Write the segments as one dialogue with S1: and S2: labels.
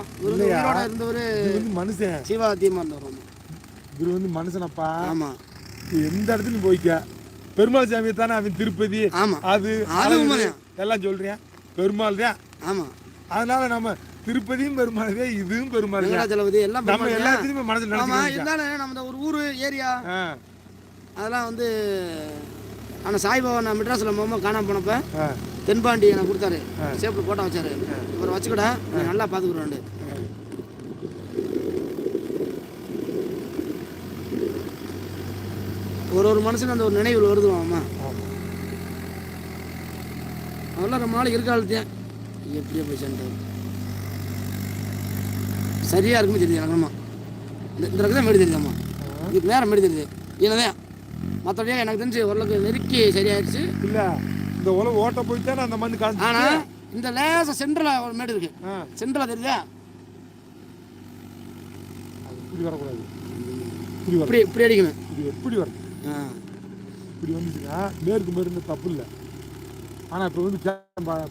S1: அவ்வளோதான் இவர்? உயிரோட இருந்தவர்
S2: மனுஷன்.
S1: சிவாத்தியமாக இருந்தவர்
S2: இவர் வந்து மனுஷனப்பா.
S1: ஆமாம்
S2: நீ எந்த இடத்துலையும் போய்க்க? பெருமாள் சாமி தானே அவன் திருப்பதி?
S1: ஆமாம்
S2: அது. எல்லாம் சொல்றேன் பெருமாள் தான்.
S1: ஆமாம்
S2: அதனால நம்ம திருப்பதியும் பெருமாள் தான் இதுவும் பெருமாள்
S1: வெங்கடாச்சலபதி எல்லாம்
S2: நம்ம. எல்லாத்தையுமே மனசுல
S1: ஆமா
S2: நினைச்சுக்கலாம்
S1: இருந்தாலும் நம்ம ஒரு ஊர் ஏரியா அதெல்லாம் வந்து ஆனால் சாய்பாபா நான் மெட்ராஸில் மொம்மா காணாம போனப்ப தென்பாண்டி எனக்கு கொடுத்தாரு. சேப்பில் போட்டோ வச்சாரு. இவரை வச்சுக்கடா நல்லா பார்த்துக்குறாண்டு ஒரு ஒரு மனுஷனுக்கு அந்த ஒரு நினைவு வருதுவாம்மா அதெல்லாம் ரொம்ப நாளைக்கு இருக்காளுத்தேன் எப்படியோ போய் சேர்ந்தாரு சரியாக இருக்குமே தெரியுது எனக்குமா இந்த இந்த தான் மேடி தெரியுதாம்மா? இதுக்கு நேரம் மேடி தெரியுது. என்னதான் மற்றபடியே எனக்கு தெரிஞ்சு ஓரளவுக்கு நெருக்கி சரியாயிடுச்சு
S2: இல்ல இந்த உலக ஓட்ட போயிட்டானே அந்த மண்ணு காஞ்சு
S1: ஆனால் இந்த லேச சென்டரில் ஒரு மேடு இருக்கு. சென்டரில் தெரியுதா?
S2: அது இப்படி வரக்கூடாது. இப்படி
S1: இப்படி இப்படி அடிக்கணும்.
S2: இது எப்படி வரும்
S1: ஆ.
S2: இப்படி வந்துச்சுன்னா மேற்கு மேற்கு தப்பு இல்லை. ஆனா இப்போ வந்து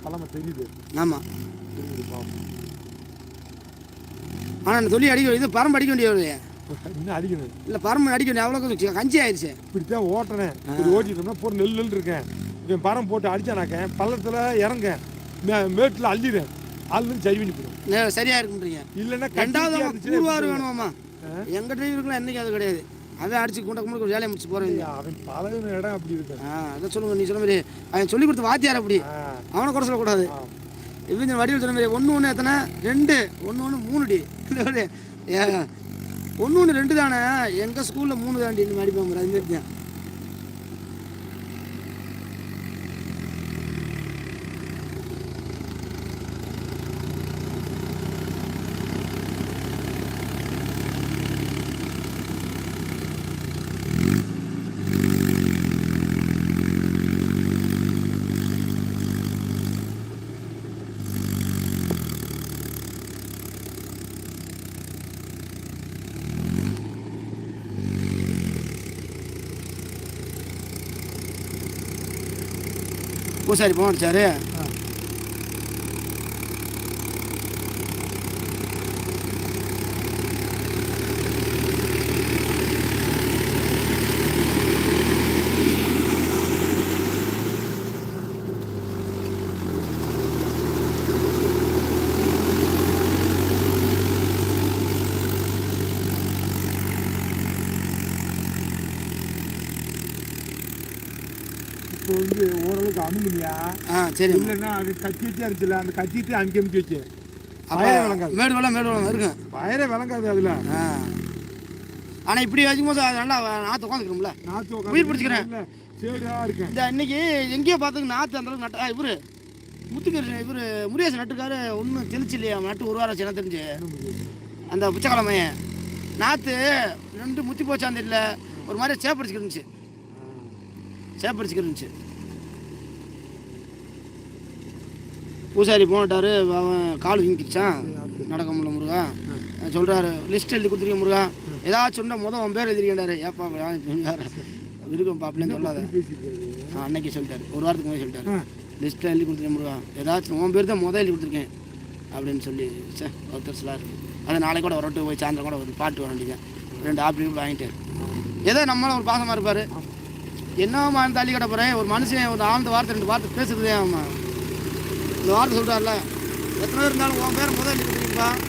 S2: பழமை தெரியுது.
S1: ஆமாம்
S2: தெரியுது பாவம்.
S1: ஆனால் தொழில் அடிக்க இது பரம்பு அடிக்க வேண்டியது.
S2: இன்னும் அடிக்கணும்.
S1: இல்லை பரம்பு அடிக்க வேண்டிய அவ்வளோ கஞ்சி ஆயிடுச்சு.
S2: இப்படித்தான் ஓட்டுறேன். இப்படி ஓட்டிட்டோம்னா போற நெல் நெல் இருக்கேன். இவன் பரம் போட்டு அடிச்சானாக்க பள்ளத்துல இறங்க மேட்டுல அள்ளிடுறேன். அள்ளு சரி பண்ணி போடும்
S1: நே- சரியா இருக்குன்றீங்க
S2: இல்லைன்னா
S1: ரெண்டாவது கூறுவார் வேணுமாம்மா. எங்கள் டிரைவருக்குலாம் என்னைக்கு அது கிடையாது. அவன் அடிச்சு குண்ட கும்பிட்டு வேலையை முடிச்சு போகிறேன்?
S2: அவன் பழகுன இடம் அப்படி இருக்கு.
S1: ஆ அதை சொல்லுங்க நீ சொன்ன மாதிரி அவன் சொல்லி கொடுத்த வாத்தியார் அப்படி. அவனை குறை சொல்லக்கூடாது. இவங்க வடிவில் சொன்ன மாதிரி ஒன்று ஒன்று எத்தனை? ரெண்டு. ஒன்று ஒன்று மூணு டி ஒன்று ஒன்று ரெண்டு தானே? எங்கள் ஸ்கூலில் மூணு தாண்டி இந்த மாதிரி போகிற அது மாதிரி தான் பூசாரி போன் அடிச்சாரு
S2: இப்போ வந்து ஓரளவுக்கு அமுங்கலையா
S1: ஆ சரி
S2: இல்லைன்னா அது கத்தி வச்சா இருந்துச்சுல அந்த கத்திட்டு அமுக்கி அமுக்கி வச்சு. பயரே விளங்காது.
S1: மேடு வெள்ளம் மேடு வெள்ளம் இருக்கும்
S2: பயரே விளங்காது அதுல.
S1: ஆனால் இப்படி வைக்கும்போது அது நல்லா நாற்று உட்காந்துக்கணும்ல
S2: நாத்து
S1: உயிர் பிடிச்சுக்கிறேன்.
S2: இல்ல, சேடா இருக்கேன்.
S1: இந்த இன்னைக்கு எங்கேயோ பார்த்துக்கு நாற்று அந்த அளவுக்கு நட்ட இவர் முத்துக்கர் இவர் முருகேசன் நட்டுருக்காரு. ஒன்றும் தெளிச்சு இல்லையா நட்டு ஒரு வாரம் எனக்கு தெரிஞ்சு. அந்த புச்சக்கிழமைய. நாற்று ரெண்டு முத்தி போச்சான்னு தெரியல. ஒரு மாதிரி சேப்படிச்சுக்கிட்டு இருந்துச்சு சேப்படிச்சுக்கிட்டு இருந்துச்சு. பூசாரி போனட்டாரு அவன் கால் வீங்கிடுச்சான் நடக்க முடியல முருகா. சொல்கிறாரு லிஸ்ட் எழுதி கொடுத்துருக்கீங்க முருகா. ஏதாச்சும் சொன்னா முதல் உன் பேர் எழுதிருக்கேன்டாரு ஏப்பா இருக்கும் பாப்பிலன்னு சொல்லாத. அன்னைக்கு சொல்லிட்டாரு. ஒரு வாரத்துக்கு முன்னாடி சொல்லிட்டாரு. லிஸ்ட்டில் எழுதி கொடுத்துருக்கேன் முருகா. ஏதாச்சும் உன் பேர் தான் முதல் எழுதி கொடுத்துருக்கேன். அப்படின்னு சொல்லி சே ஒருத்தர் சொல்லாரு. அது நாளைக்கு கூட வரட்டு போய் சாயந்தரம் கூட ஒரு பாட்டு வர வேண்டியது ரெண்டு ஆப்பிள் கூட வாங்கிட்டு ஏதோ நம்மளும் ஒரு பாசமாக இருப்பார். என்னம்மா தள்ளி கடை போகிறேன் ஒரு மனுஷன் ஒரு ஆழ்ந்த வார்த்தை ரெண்டு வார்த்தை பேசுகிறதே ஆமாம் இந்த வார்த்தை சொல்கிறார்ல எத்தனை பேர் இருந்தாலும் உன் பேரை முதல் எழுதிப்பா